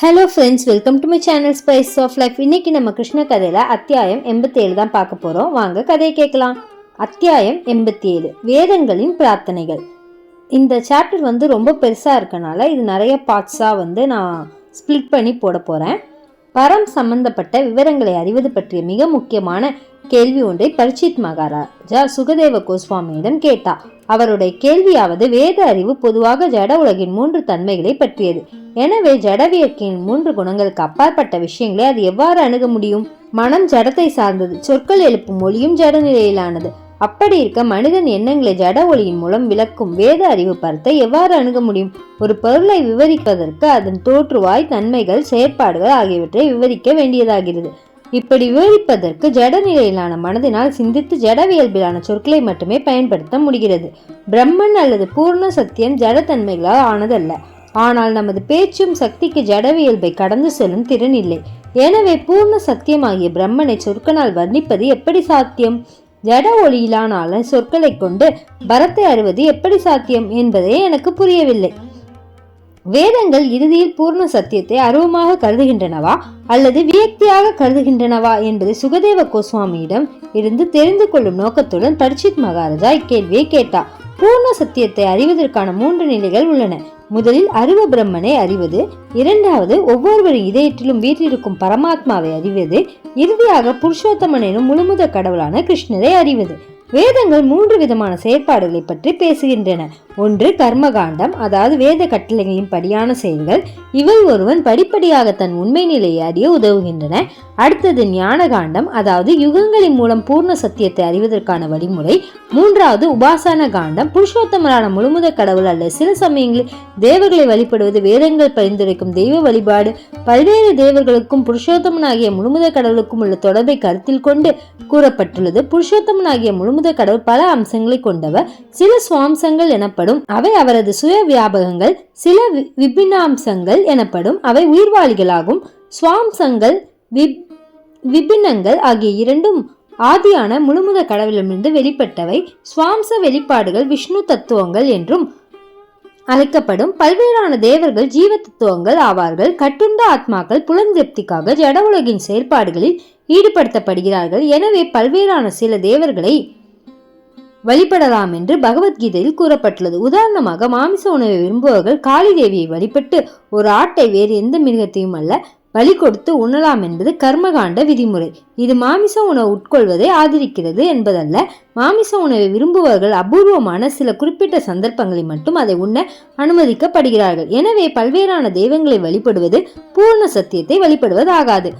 Hello friends welcome to my channel spice of life இன்னைக்கு நம்ம கிருஷ்ண கதையில் அத்தியாயம் எண்பத்தேழு தான் பார்க்க போகிறோம் வாங்க கதையை கேட்கலாம். அத்தியாயம் எண்பத்தி ஏழு வேதங்களின் பிரார்த்தனைகள். இந்த சாப்டர் வந்து ரொம்ப பெருசாக இருக்கனால இது நிறைய பார்ட்ஸாக வந்து நான் ஸ்ப்ளிட் பண்ணி போட போகிறேன் பரம் சம்பந்தப்பட்ட விவரங்களை அறிவது பற்றிய மிக முக்கியமான கேள்வி ஒன்றை பரிச்சித் மகாராஜா சுகதேவ கோஸ்வாமியிடம் கேட்டார். அவருடைய கேள்வியாவது வேத அறிவு பொதுவாக ஜட உலகின் மூன்று தன்மைகளை பற்றியது. எனவே ஜடவியக்கின் மூன்று குணங்களுக்கு அப்பாற்பட்ட விஷயங்களை அது எவ்வாறு அணுக முடியும்? மனம் ஜடத்தை சார்ந்தது. சொற்கள் எழுப்பும் மொழியும் ஜட நிலையிலானது. அப்படி இருக்க மனிதன் எண்ணங்களை ஜட ஒளியின் மூலம் விளக்கும் வேத அறிவு பரத்தை எவ்வாறு அணுக முடியும்? ஒரு பொருளை விவரிப்பதற்கு அதன் தோற்றுவாய் தன்மைகள் செயற்பாடுகள் ஆகியவற்றை விவரிக்க வேண்டியதாகிறது. இப்படி விவரிப்பதற்கு ஜட நிலையிலான மனதினால் சிந்தித்து ஜடவியல்பிலான சொற்களை மட்டுமே பயன்படுத்த முடிகிறது. பிரம்மன் அல்லது பூர்ண சத்தியம் ஜடத்தன்மைகளால் ஆனதல்ல. ஆனால் நமது பேச்சும் சக்திக்கு ஜடவியல்பை கடந்து செல்லும் திறன் இல்லை. எனவே பூர்ண சத்தியமாகிய பிரம்மனை சொற்களால் வர்ணிப்பது எப்படி சாத்தியம்? ஜட ஒளியிலான சொற்களை கொண்டு பரத்தை அறிவது எப்படி சாத்தியம் என்பதே எனக்கு புரியவில்லை. வேதங்கள் இறுதியில் பூர்ண சத்தியத்தை அருவமாக கருதுகின்றனவா அல்லது வியக்தியாக கருதுகின்றனவா என்பதை சுகதேவ கோஸ்வாமியிடம் இருந்து தெரிந்து கொள்ளும் நோக்கத்துடன் பரிச்சித் மகாராஜா இக்கேள்வியை கேட்டார். பூர்ண சத்தியத்தை அறிவதற்கான மூன்று நிலைகள் உள்ளன. முதலில் அருவ பிரம்மனை அறிவது இரண்டாவது ஒவ்வொருவரின் இதயத்திலும் வீற்றிருக்கும் பரமாத்மாவை அறிவது இறுதியாக புருஷோத்தமன் எனும் முழுமுத கடவுளான கிருஷ்ணரை அறிவது. வேதங்கள் மூன்று விதமான செயற்பாடுகளை பற்றி பேசுகின்றன. ஒன்று கர்மகாண்டம் அதாவது வேத கட்டளைகளின் படியான செயல்கள். இவை ஒருவன் படிப்படியாக தன் உண்மை நிலையை அறிய உதவுகின்றன. அடுத்தது ஞான காண்டம் அதாவது யுகங்களின் மூலம் பூர்ண சத்தியத்தை அறிவதற்கான வழிமுறை. மூன்றாவது உபாசன காண்டம் புருஷோத்தமரான முழுமுத கடவுள் அல்ல சில சமயங்களில் தேவர்களை வழிபடுவது வேதங்கள் பரிந்துரைக்கும் தெய்வ வழிபாடு. பல்வேறு தேவர்களுக்கும் புருஷோத்தமனாகிய முழுமுத கடவுளுக்கும் உள்ள தொடர்பை கருத்தில் கொண்டு கூறப்பட்டுள்ளது. புருஷோத்தமனாகிய முழுமுத கடவுள் பல அம்சங்களை கொண்டவர். சில சுவாம்சங்கள் எனப்படும் அவை அவரது சுய வியாபகங்கள் சில விபின்னாம்சங்கள் எனப்படும். அவை உயிர்வாளிகளாகும். சுவாம்சங்கள் விப் விபின்னங்கள் ஆகிய இரண்டும் ஆதியான முழுமுத கடவுளிடமிருந்து வெளிப்பட்டவை. சுவாம்ச வெளிப்பாடுகள் விஷ்ணு தத்துவங்கள் என்றும் அழைக்கப்படும். பல்வேறான தேவர்கள் ஜீவ தத்துவங்கள் ஆவார்கள். கட்டுண்ட ஆத்மாக்கள் புலந்திருப்திக்காக ஜட உலகின் செயற்பாடுகளில் ஈடுபடுத்தப்படுகிறார்கள். எனவே பல்வேறான சில தேவர்களை வழிபடலாம் என்று பகவத்கீதையில் கூறப்பட்டுள்ளது. உதாரணமாக மாமிச உணவை விரும்புபவர்கள் காளி தேவியை வழிபட்டு ஒரு ஆட்டை வேறு எந்த மிருகத்தையும் அல்ல பலி கொடுத்து உண்ணலாம் என்பது கர்மகாண்ட விதிமுறை. இது மாமிச உணவு உட்கொள்வதை ஆதரிக்கிறது என்பதல்ல. மாமிச உணவை விரும்புபவர்கள் அபூர்வமான சில குறிப்பிட்ட சந்தர்ப்பங்களில் மட்டும் அதை உண்ண அனுமதிக்கப்படுகிறார்கள். எனவே பல்வேறான தெய்வங்களை வழிபடுவது பூர்ண சத்தியத்தை வழிபடுவதாகாது.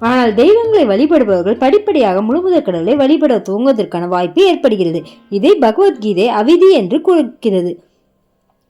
ஆனால் தெய்வங்களை வழிபடுபவர்கள் படிப்படியாக முழுமுதற் கடவுளை வழிபட துவங்குவதற்கான வாய்ப்பு ஏற்படுகிறது. இதை பகவத்கீதை அவிதி என்று குறிக்கிறது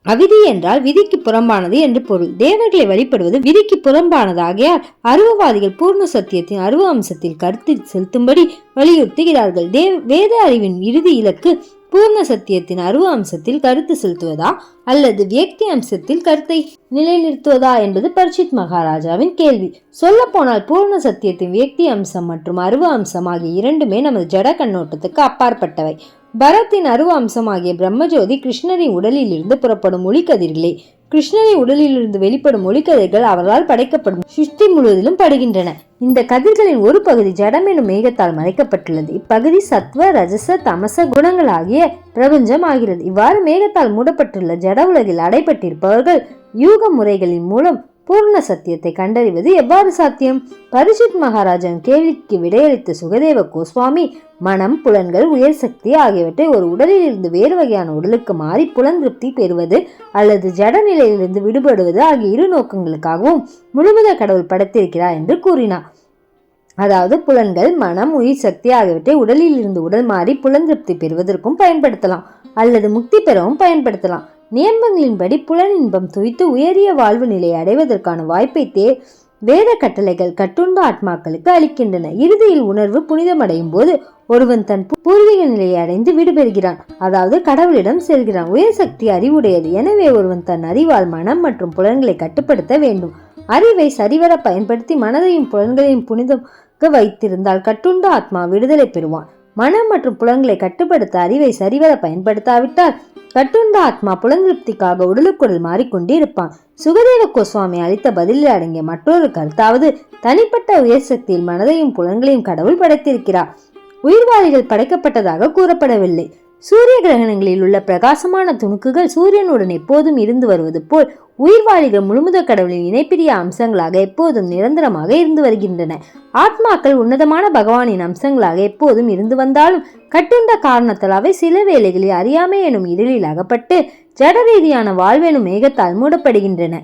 அவிதி என்றால் விதிக்கு புறம்பானது என்று பொருள். தேவர்களை வழிபடுவது விதிக்கு புறம்பானது ஆகையால் அருவவாதிகள் பூர்ண சத்தியத்தின் அருவ அம்சத்தில் கருத்து செலுத்தும்படி வலியுறுத்துகிறார்கள். தேவ் வேத அறிவின் இறுதி இலக்கு பூர்ண சத்தியத்தின் அருவ அம்சத்தில் கருத்து செலுத்துவதா அல்லது வியக்தி அம்சத்தில் கருத்தை நிலைநிறுத்துவதா என்பது பரிஷித் மகாராஜாவின் கேள்வி. சொல்லப்போனால் பூர்ண சத்தியத்தின் வியக்தி அம்சம் மற்றும் அருவ அம்சம் ஆகிய இரண்டுமே நமது ஜட கண்ணோட்டத்துக்கு அப்பாற்பட்டவை. பரத்தின் அருவ அம்சமாகிய பிரம்மஜோதி கிருஷ்ணரின் உடலில் இருந்து புறப்படும் ஒளிக்கதிர்களே கிருஷ்ணரின் உடலிலிருந்து வெளிப்படும் ஒளிக்கதிர்கள் அவரால் படைக்கப்படும் சுஷ்டி முழுவதிலும் படுகின்றன. இந்த கதிர்களின் ஒரு பகுதி ஜடம் எனும் மேகத்தால் மறைக்கப்பட்டுள்ளது. இப்பகுதி சத்வ ரஜச தமச குணங்களாகிய பிரபஞ்சம் ஆகிறது. இவ்வாறு மேகத்தால் மூடப்பட்டுள்ள ஜட உலகில் அடைபட்டிருப்பவர்கள் யூக முறைகளின் மூலம் பூர்ண சத்தியத்தை கண்டறிவது எவ்வாறு சாத்தியம்? பரிஷித் மகாராஜன் கேள்விக்கு விடையளித்த சுகதேவ கோஸ்வாமி மனம் புலன்கள் உயர் சக்தி ஆகியவற்றை ஒரு உடலில் இருந்து வேறு வகையான உடலுக்கு மாறி புலன் திருப்தி பெறுவது அல்லது ஜட நிலையிலிருந்து விடுபடுவது ஆகிய இரு நோக்கங்களுக்காகவும் முழுமுத கடவுள் படைத்திருக்கிறார் என்று கூறினார். அதாவது புலன்கள் மனம் உயிர் சக்தி ஆகியவற்றை உடலில் இருந்து உடல் மாறி புலன் திருப்தி பெறுவதற்கும் பயன்படுத்தலாம் அல்லது முக்தி பெறவும் பயன்படுத்தலாம். நியமங்களின்படி புலனின்பம் துய்த்து உயரிய வாழ்வு நிலையை அடைவதற்கான வாய்ப்பை தே வேத கட்டளைகள் கட்டுண்ட ஆத்மாக்களுக்கு அளிக்கின்றன. இறுதியில் உணர்வு புனிதமடையும் போது ஒருவன் தன் பூர்வீக நிலையை அடைந்து விடுபெறுகிறான். அதாவது கடவுளிடம் செல்கிறான். உயர் சக்தி அறிவுடையது. எனவே ஒருவன் தன் அறிவால் மனம் மற்றும் புலன்களை கட்டுப்படுத்த வேண்டும். அறிவை சரிவர பயன்படுத்தி மனதையும் புலன்களையும் புனிதமாக வைத்திருந்தால் கட்டுண்ட ஆத்மா விடுதலை பெறுவான். மனம் மற்றும் புலன்களை கட்டுப்படுத்த அறிவை சரிவர பயன்படுத்தாவிட்டால் கட்டுண்ட ஆத்மா புலந்திருப்திக்காக உடலுக்குடல் மாறிக்கொண்டே இருப்பான் சுகதேவ கோஸ்வாமி அளித்த பதிலில் அடங்கிய மற்றொரு கருத்தாவது தனிப்பட்ட உயர் சக்தியில் மனதையும் புலன்களையும் கடவுள் படைத்திருக்கிறார். உயிர்வாளிகள் படைக்கப்பட்டதாக கூறப்படவில்லை. சூரிய கிரகணங்களில் உள்ள பிரகாசமான துணுக்குகள் சூரியனுடன் எப்போதும் இருந்து வருவது போல் உயிர்வாளிகள் முழுமுத கடவுளின் இணைப்பிரிய அம்சங்களாக எப்போதும் நிரந்தரமாக இருந்து வருகின்றன. ஆத்மாக்கள் உன்னதமான பகவானின் அம்சங்களாக எப்போதும் இருந்து வந்தாலும் கட்டுண்ட காரணத்தால் அவை சில வேளைகளில் அறியாமை எனும் இருளில் அகப்பட்டு ஜட ரீதியான வாழ்வெனும் மேகத்தால் மூடப்படுகின்றன.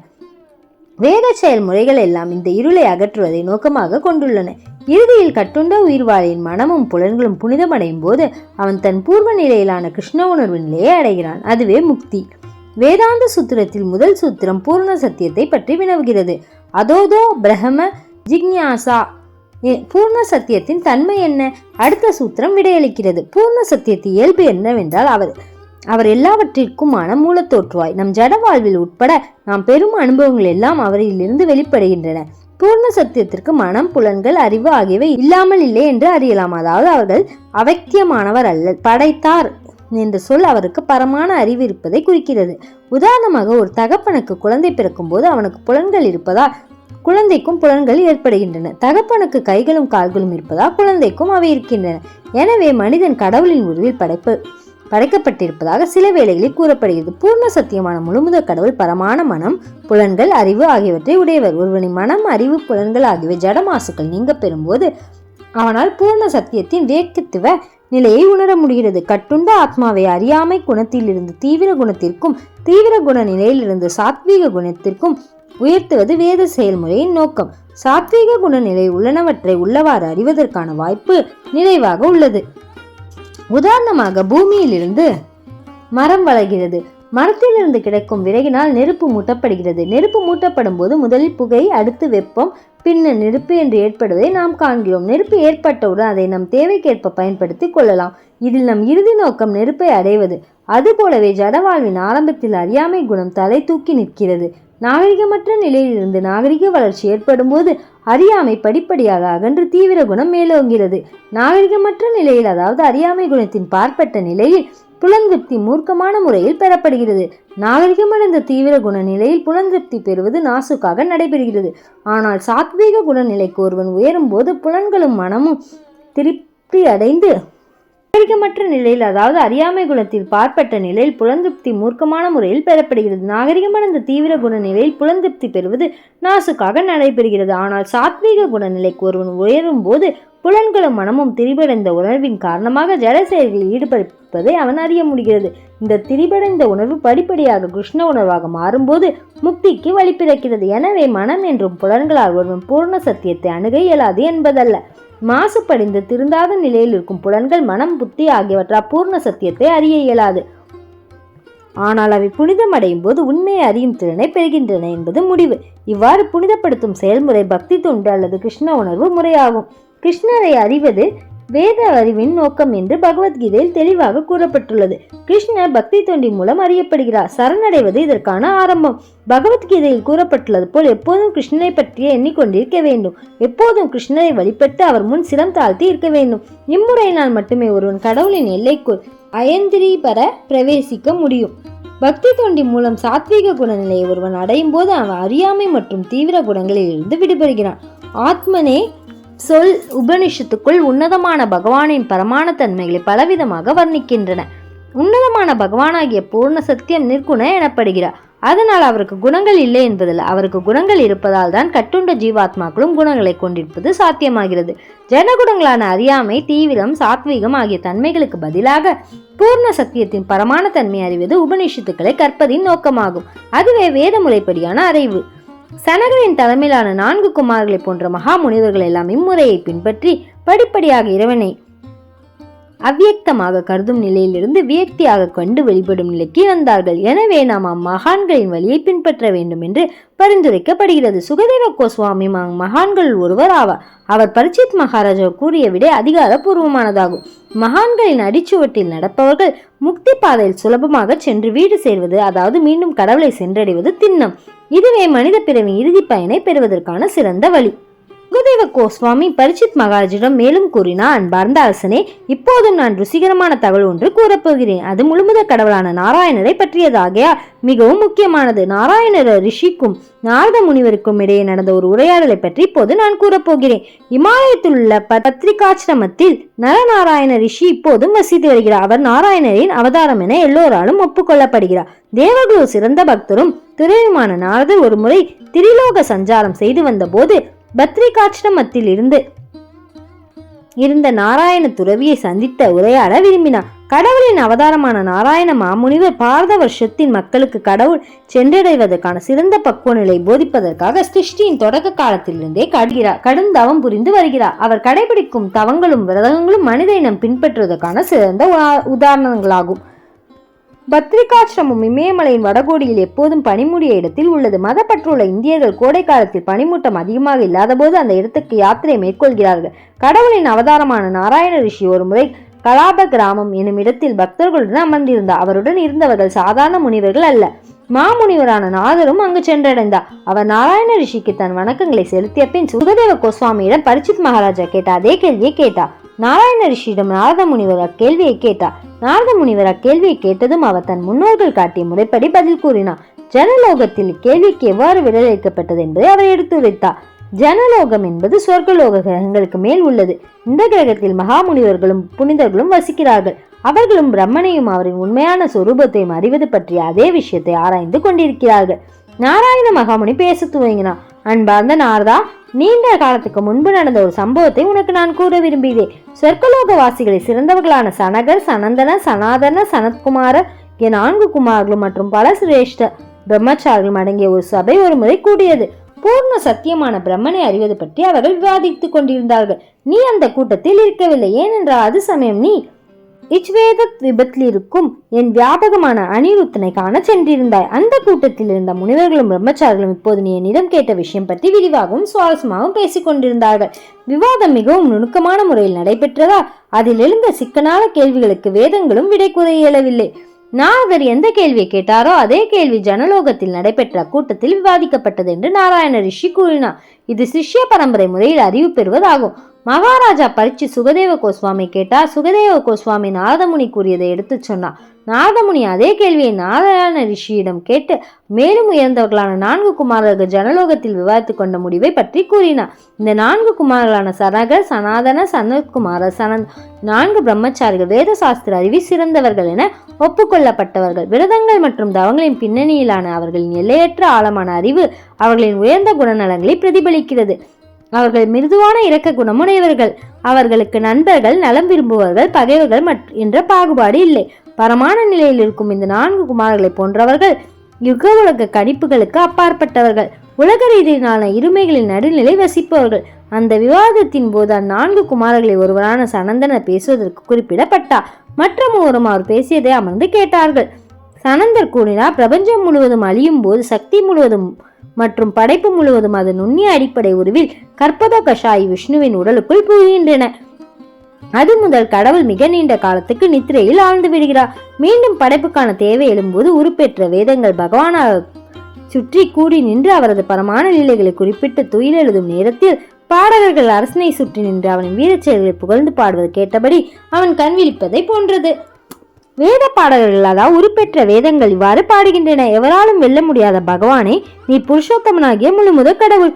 வேத செயல்முறைகள் எல்லாம் இந்த இருளை அகற்றுவதை நோக்கமாக கொண்டுள்ளன. இறுதியில் கட்டுண்ட உயிர்வாளியின் மனமும் புலன்களும் புனிதமடையும் போது அவன் தன் பூர்வ நிலையிலான கிருஷ்ண உணர்வு நிலையை அடைகிறான். அதுவே முக்தி. வேதாந்த சூத்திரத்தில் முதல் சூத்திரம் பூர்ண சத்தியத்தை பற்றி வினவுகிறது. அதோதோ பிரஹம ஜிக்ஞாசா. பூர்ண சத்தியத்தின் தன்மை என்ன? அடுத்த சூத்திரம் விடையளிக்கிறது. பூர்ண சத்தியத்தின் இயல்பு என்னவென்றால் அவர் அவர் எல்லாவற்றிற்குமான மூலத்தோற்றுவாய். நம் ஜட வாழ்வில் உட்பட நாம் பெரும் அனுபவங்கள் எல்லாம் அவரிலிருந்து வெளிப்படுகின்றன. பூர்ண சத்தியத்திற்கு மனம் புலன்கள் அறிவு ஆகியவை இல்லாமல் இல்லை என்று அறியலாம். அதாவது அவர்கள் அவைக்கியமானவர் அல்ல படைத்தார் என்ற சொல் அவருக்கு பரமான அறிவு இருப்பதை குறிக்கிறது. உதாரணமாக ஒரு தகப்பனுக்கு குழந்தை பிறக்கும்போது அவனுக்கு புலன்கள் இருப்பதால் குழந்தைக்கும் புலன்கள் ஏற்படுகின்றன. தகப்பனுக்கு கைகளும் கால்களும் இருப்பதால் குழந்தைக்கும் அவை இருக்கின்றன. எனவே மனிதன் கடவுளின் உருவில் படைப்பு படைக்கப்பட்டிருப்பதாக சில வேளைகளில் கூறப்படுகிறது. பூர்ண சத்தியமான முழுமுத கடவுள் பரமான மனம் புலன்கள் அறிவு ஆகியவற்றை உடையவர். ஒருவனின் மனம் அறிவு புலன்கள் ஆகியவை ஜடமாசுக்கள் நீங்க பெறும்போது அவனால் பூர்ண சத்தியத்தின் வேக்கத்துவ நிலையை உணர முடிகிறது. கட்டுண்ட ஆத்மாவை அறியாமை குணத்திலிருந்து தீவிர குணத்திற்கும் தீவிர குண நிலையிலிருந்து சாத்வீக குணத்திற்கும் உயர்த்துவது வேத செயல்முறையின் நோக்கம். சாத்வீக குணநிலை உள்ளனவற்றை உள்ளவாறு அறிவதற்கான வாய்ப்பு நிறைவாக உள்ளது. உதாரணமாக பூமியிலிருந்து மரம் வளர்கிறது. மரத்திலிருந்து கிடைக்கும் விறகினால் நெருப்பு மூட்டப்படுகிறது. நெருப்பு மூட்டப்படும் போது முதலில் புகை அடுத்து வெப்பம் பின்னர் நெருப்பு என்று ஏற்படுவதை நாம் காண்கிறோம். நெருப்பு ஏற்பட்டவுடன் அதை நம் தேவைக்கேற்ப பயன்படுத்தி கொள்ளலாம். இதில் நம் இறுதி நோக்கம் நெருப்பை அடைவது. அதுபோலவே ஜடவாழ்வின் ஆரம்பத்தில் அறியாமை குணம் தலை தூக்கி நிற்கிறது. நாகரிகமற்ற நிலையிலிருந்து நாகரிக வளர்ச்சி ஏற்படும் போது அறியாமை படிப்படியாக அகன்று தீவிர குணம் மேலோங்கிறது நாகரிகமற்ற நிலையில் அதாவது அறியாமை குணத்தின் பார்ப்பட்ட நிலையில் புலந்திருப்தி மூர்க்கமான முறையில் பெறப்படுகிறது. நாகரிகமடைந்த தீவிர குண நிலையில் புலந்திருப்தி பெறுவது நாசுக்காக நடைபெறுகிறது. ஆனால் சாத்வீக குணநிலைக்கு ஒருவன் உயரும் போது புலன்களும் மனமும் திருப்தி அடைந்து நாகரிகமற்ற நிலையில் அதாவது அறியாமை குணத்தில் பார்ப்பட்ட நிலையில் புலந்திருப்தி மூர்க்கமான முறையில் பெறப்படுகிறது. நாகரிகமடைந்த தீவிர குண நிலையில் புலந்திருப்தி பெறுவது நாசுக்காக நடைபெறுகிறது. ஆனால் சாத்வீக குணநிலைக்கு ஒருவன் உயரும் போது புலன்களும் மனமும் திரிபடைந்த உணர்வின் காரணமாக ஜட செயல்களில் ஈடுபடுப்பதை அவன் அறிய முடிகிறது. இந்த திரிபடைந்த உணர்வு படிப்படியாக கிருஷ்ண உணர்வாக மாறும்போது முக்திக்கு வழிபிறக்கிறது எனவே மனம் என்றும் புலன்களால் ஒருவன் பூர்ண சத்தியத்தை அணுக இயலாது என்பதல்ல. மாசுபடிந்து திருந்தாத நிலையில் இருக்கும் புலன்கள் மனம் புத்தி ஆகியவற்றால் பூர்ண சத்தியத்தை அறிய இயலாது. ஆனால் அவை புனிதமடையும் போது உண்மையை அறியும் திறனை பெறுகின்றன என்பது முடிவு. இவ்வாறு புனிதப்படுத்தும் செயல்முறை பக்தி தொண்டு அல்லது கிருஷ்ண உணர்வு முறையாகும். கிருஷ்ணரை அறிவது வேத அறிவின் நோக்கம் என்று பகவத்கீதையில் தெளிவாக கூறப்பட்டுள்ளது. கிருஷ்ணர் பக்தி தொண்டி மூலம் அறியப்படுகிறார். சரணடைவது இதற்கான ஆரம்பம். பகவத்கீதையில் கூறப்பட்டுள்ளது போல் எப்போதும் கிருஷ்ணனை பற்றியே எண்ணிக்கொண்டிருக்க வேண்டும். எப்போதும் கிருஷ்ணரை வழிபட்டு அவர் முன் சிரம் தாழ்த்தி இருக்க வேண்டும். இம்முறையினால் மட்டுமே ஒருவன் கடவுளின் எல்லைக்குள் அயந்திரி பெற பிரவேசிக்க முடியும். பக்தி தொண்டி மூலம் சாத்வீக குணநிலையை ஒருவன் அடையும் போது அவன் அறியாமை மற்றும் தீவிர குணங்களில் இருந்து விடுபடுகிறான். ஆத்மனே சொல் உபனிஷத்துக்குள் உன்னதமான பகவானின் பரமான தன்மைகளை பலவிதமாக வர்ணிக்கின்றன. உன்னதமான பகவானாகிய பூர்ண சத்தியம் நிற்குண எனப்படுகிறார். அதனால் அவருக்கு குணங்கள் இல்லை என்பதில் அவருக்கு குணங்கள் இருப்பதால் தான் கட்டுண்ட ஜீவாத்மாக்களும் குணங்களை கொண்டிருப்பது சாத்தியமாகிறது. ஜனகுணங்களான அறியாமை தீவிரம் சாத்வீகம் ஆகிய தன்மைகளுக்கு பதிலாக பூர்ண சத்தியத்தின் பரமான தன்மை அறிவது உபனிஷத்துக்களை கற்பதின் நோக்கமாகும். அதுவே வேத முறைப்படியான அறிவு. சனகரின் தலைமையிலான நான்கு குமார்களை போன்ற மகா முனிவர்கள் எல்லாம் இம்முறையை பின்பற்றி படிப்படியாக இறைவனை அவ்வியக்தமாக கருதும் நிலையிலிருந்து வியக்தியாக கண்டு வெளிப்படும் நிலைக்கு வந்தார்கள். எனவே நாம் அம்மகான்களின் வழியை பின்பற்ற வேண்டும் என்று பரிந்துரைக்கப்படுகிறது. சுகதேவ கோஸ்வாமி மகான்களில் ஒருவர் ஆவார். அவர் பரிச்சித் மகாராஜா கூறிய விட அதிகாரப்பூர்வமானதாகும். மகான்களின் அடிச்சுவட்டில் நடப்பவர்கள் முக்தி பாதையில் சுலபமாக சென்று வீடு சேர்வது அதாவது மீண்டும் கடவுளை சென்றடைவது திண்ணம். இதுவே மனித பிறவின் இறுதி பயனை பெறுவதற்கான சிறந்த வழி. சுகதேவ கோஸ்வாமி பரிச்சித் மகாராஜிடம் மேலும் கூறினார் அன்பார்ந்த அரசனே இப்போதும் நான் ருசிகரமான தகவல் ஒன்று கூறப்போகிறேன் அது முழுமுத கடவுளான நாராயணரை பற்றியதாகையால் மிகவும் முக்கியமானது. நாராயணர ரிஷிக்கும் நாரத முனிவருக்கும் இடையே நடந்த ஒரு உரையாடலை பற்றி இப்போது நான் கூறப்போகிறேன் இமாலயத்தில் உள்ள பத்திரிகாசிரமத்தில் நரநாராயண ரிஷி இப்போதும் வசித்து வருகிறார். அவர் நாராயணரின் அவதாரம் என எல்லோராலும் ஒப்புக்கொள்ளப்படுகிறார் தேவகுரு சிறந்த பக்தரும் துறையுமான நாரதர் ஒரு முறை திரிலோக சஞ்சாரம் செய்து வந்தபோது பத்ரிகாட்சிரமத்தில் இருந்து இருந்த நாராயண துறவியை சந்தித்த உரையாட விரும்பினார். கடவுளின் அவதாரமான நாராயண மாமுனிவர் பாரத வருஷத்தின் மக்களுக்கு கடவுள் சென்றடைவதற்கான சிறந்த பக்குவ நிலை போதிப்பதற்காக சிருஷ்டியின் தொடக்க காலத்திலிருந்தே கடுகிறார் கடும் தவம் புரிந்து வருகிறார். அவர் கடைபிடிக்கும் தவங்களும் விரதங்களும் மனித இனம் பின்பற்றுவதற்கான சிறந்த உதா- உதாரணங்களாகும். பத்ரிகாசிரமம் இமயமலையின் வடகோடியில் எப்போதும் பனிமூடிய இடத்தில் உள்ளது. மதப்பற்றுள்ள இந்தியர்கள் கோடை காலத்தில் பனிமூட்டம் அதிகமாக இல்லாதபோது அந்த இடத்துக்கு யாத்திரை மேற்கொள்கிறார்கள். கடவுளின் அவதாரமான நாராயண ரிஷி ஒரு முறை கலாப கிராமம் எனும் இடத்தில் பக்தர்களுடன் அமர்ந்திருந்தார். அவருடன் இருந்தவர்கள் சாதாரண முனிவர்கள் அல்ல. மாமுனிவரான நாதரும் அங்கு சென்றடைந்தார். அவர் நாராயண ரிஷிக்கு தன் வணக்கங்களை செலுத்திய பின் சுகதேவ கோஸ்வாமியிடம் பரிச்சித் மகாராஜா கேட்ட அதே கேள்வியை கேட்டார். நாராயண ரிஷியிடம் நாரத முனிவர் அக்கேள்வியை கேட்டார். நாரத முனிவர் அக்கேள்வியை கேட்டதும் அவர் தன் முன்னோர்கள் காட்டிய முறைப்படி பதில் கூறினார். ஜனலோகத்தில் கேள்விக்கு எவ்வாறு விடலளிக்கப்பட்டது என்பதை அவர் எடுத்துரைத்தார் ஜனலோகம் என்பது சொர்க்கலோக கிரகங்களுக்கு மேல் உள்ளது. இந்த கிரகத்தில் மகாமுனிவர்களும் புனிதர்களும் வசிக்கிறார்கள். அவர்களும் பிரம்மனையும் அவரின் உண்மையான சொரூபத்தையும் அறிவது பற்றிய அதே விஷயத்தை ஆராய்ந்து கொண்டிருக்கிறார்கள். நாராயண மகாமுனி பேச துவங்கினார். அன்பார்ந்த நாரதா நீண்ட காலத்துக்கு முன்பு நடந்த ஒரு சம்பவத்தை உனக்கு நான் கூற விரும்புகிறேன். சொர்க்கலோக வாசிகளை சிறந்தவர்களான சனகர் சனந்தன சனாதன சனத்குமார என் நான்கு குமார்களும் மற்றும் பல சிரேஷ்ட பிரம்மச்சாரிகளும் அடங்கிய ஒரு சபை ஒரு முறை கூடியது. பூர்ண சத்தியமான பிரம்மனை அறிவது பற்றி அவர்கள் விவாதித்துக் கொண்டிருந்தார்கள். நீ அந்த கூட்டத்தில் இருக்கவில்லை. ஏனென்றால் அது சமயம் நீ இச்வேத விபத்தில் இருக்கும் என் வியாபகமான அனிருத்தனை காண சென்றிருந்தாய். அந்த கூட்டத்தில் இருந்த முனிவர்களும் பிரம்மச்சாரிகளும் இப்போது நீ என்னிடம் கேட்ட விஷயம் பற்றி விரிவாகவும் சுவாரஸ்யமாகவும் பேசிக் கொண்டிருந்தார்கள். விவாதம் மிகவும் நுணுக்கமான முறையில் நடைபெற்றதா? அதில் எழுந்த சிக்கனான கேள்விகளுக்கு வேதங்களும் விடை கூற இயலவில்லை. நாரதர் எந்த கேள்வியை கேட்டாரோ அதே கேள்வி ஜனலோகத்தில் நடைபெற்ற கூட்டத்தில் விவாதிக்கப்பட்டது என்று நாராயண ரிஷி கூறினார். இது சிஷ்ய பரம்பரை முறையில் அறிவு பெறுவதாகும். மகாராஜா பரிச்சு சுகதேவ கோஸ்வாமி கேட்டார். சுகதேவ கோஸ்வாமி நாரதமுனி கூறியதை எடுத்துச் சொன்னார். நாரதமுனி அதே கேள்வியை நாராயண ரிஷியிடம் கேட்டு மேலும் உயர்ந்தவர்களான நான்கு குமாரர்கள் ஜனலோகத்தில் விவாதித்துக் கொண்ட முடிவை பற்றி கூறினார். இந்த நான்கு குமாரர்களான சரகர் சனாதன சனத்குமார சனந்த் நான்கு பிரம்மச்சாரிகள் வேத சாஸ்திர அறிவி சிறந்தவர்கள் என ஒப்புக்கொள்ளப்பட்டவர்கள். விரதங்கள் மற்றும் தவங்களின் பின்னணியிலான அவர்களின் எல்லையற்ற ஆழமான அறிவு அவர்களின் உயர்ந்த குணநலங்களை பிரதிபலி அளிக்கிறது அவர்கள் மிருதுவான இரக்க குணமுடையவர்கள். அவர்களுக்கு நண்பர்கள் நலம் விரும்புவர்கள் பகைவர்கள் என்ற பாகுபாடு இல்லை. பரமான நிலையில் இருக்கும் இந்த நான்கு குமாரர்களை போன்றவர்கள் யுக உலக கணிப்புகளுக்கு அப்பாற்பட்டவர்கள். உலக ரீதியிலான இருமைகளின் நடுநிலை வசிப்பவர்கள். அந்த விவாதத்தின் போது அந்நான்கு குமாரர்களை ஒருவரான சனந்தன பேசுவதற்கு குறிப்பிடப்பட்டார். மற்ற மூவரும் அவர் பேசியதை அமர்ந்து கேட்டார்கள். சனந்தர் கூறினார் பிரபஞ்சம் முழுவதும் அழியும் போது சக்தி முழுவதும் மற்றும் படைப்பு முழுவதும் அது நுண்ணிய அடிப்படை உருவில் கற்பத கஷாயி விஷ்ணுவின் உடலுக்குள் புகுகின்றன அது முதல் கடவுள் மிக நீண்ட காலத்துக்கு நித்திரையில் ஆழ்ந்து விடுகிறார். மீண்டும் படைப்புக்கான தேவை எழும்போது உருப்பெற்ற வேதங்கள் பகவானாக சுற்றி கூடி நின்று அவரது பரமான நிலைகளை குறிப்பிட்டு துயில் எழுதும் நேரத்தில் பாடகர்கள் அரசனை சுற்றி நின்று அவனின் வீரச் செயல்களை புகழ்ந்து பாடுவது கேட்டபடி அவன் கண் விழிப்பதை போன்றது. வேத பாடகர்கள் அதாவது உருப்பெற்ற வேதங்கள் இவ்வாறு பாடுகின்றன. எவராலும் வெல்ல முடியாத பகவானே நீ புருஷோத்தமனாகிய முழு முதற் கடவுள்.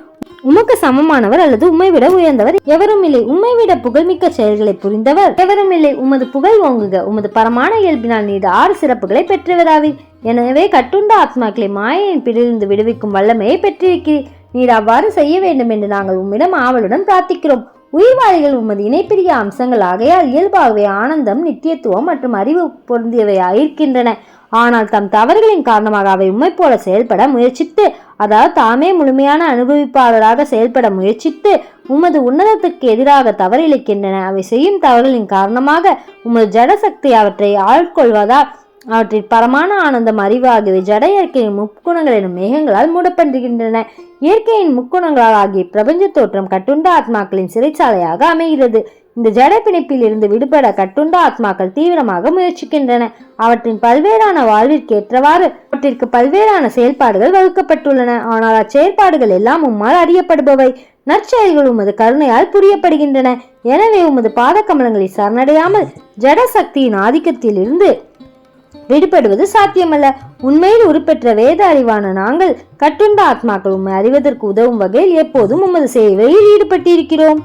உமக்கு சமமானவர் அல்லது உம்மை விட உயர்ந்தவர் எவரும் இல்லை. உம்மை விட புகழ்மிக்க செயல்களை புரிந்தவர் எவரும் இல்லை. உமது புகழ் ஓங்குக. உமது பரமான இயல்பினால் நீர் ஆறு சிறப்புகளை பெற்றவராவீர். எனவே கட்டுண்ட ஆத்மாக்களை மாயையின் பிடிலிருந்து விடுவிக்கும் வல்லமையை பெற்றிருக்கிறீர். நீர் அவ்வாறு செய்ய வேண்டும் என்று நாங்கள் உம்மிடம் ஆவலுடன் பிரார்த்திக்கிறோம். உயிர்வாழிகள் உமது இணைப்பிரிய அம்சங்கள் ஆகையால் இயல்பாகவே ஆனந்தம் நித்தியத்துவம் மற்றும் அறிவு பொருந்தியவையாயிருக்கின்றன ஆனால் தம் தவறுகளின் காரணமாக அவை உண்மை போல செயல்பட முயற்சித்து அதாவது தாமே முழுமையான அனுபவிப்பாளராக செயல்பட முயற்சித்து உமது உன்னதத்துக்கு எதிராக தவறிழைக்கின்றன. அவை செய்யும் தவறுகளின் காரணமாக உமது ஜடசக்தி அவற்றை ஆட்கொள்வதால் அவற்றில் பரமான ஆனந்தம் அறிவு ஆகியவை ஜட இயற்கையின் முக்குணங்கள் எனும் மேகங்களால் மூடப்படுகின்றன இயற்கையின் முக்குணங்களால் ஆகிய பிரபஞ்ச தோற்றம் கட்டுண்ட ஆத்மாக்களின் சிறைச்சாலையாக அமைகிறது. இந்த ஜட பிணைப்பில் இருந்து விடுபட கட்டுண்ட ஆத்மாக்கள் தீவிரமாக முயற்சிக்கின்றன. அவற்றின் பல்வேறான வாழ்விற்கு ஏற்றவாறு அவற்றிற்கு பல்வேறான செயல்பாடுகள் வகுக்கப்பட்டுள்ளன. ஆனால் அச்செயல்பாடுகள் எல்லாம் உம்மால் அறியப்படுபவை. நற்செயல்கள் உமது கருணையால் புரியப்படுகின்றன. எனவே உமது பாத கமலங்களை சரணடையாமல் ஜட சக்தியின் ஆதிக்கத்தில் இருந்து விடுபடுவது சாத்தியமல்ல. உண்மையில் உருப்பெற்ற வேத அறிவான நாங்கள் கட்டுண்ட ஆத்மாக்கள் உண்மை அறிவதற்கு உதவும் வகையில் எப்போதும் உமது சேவையில் ஈடுபட்டிருக்கிறோம்.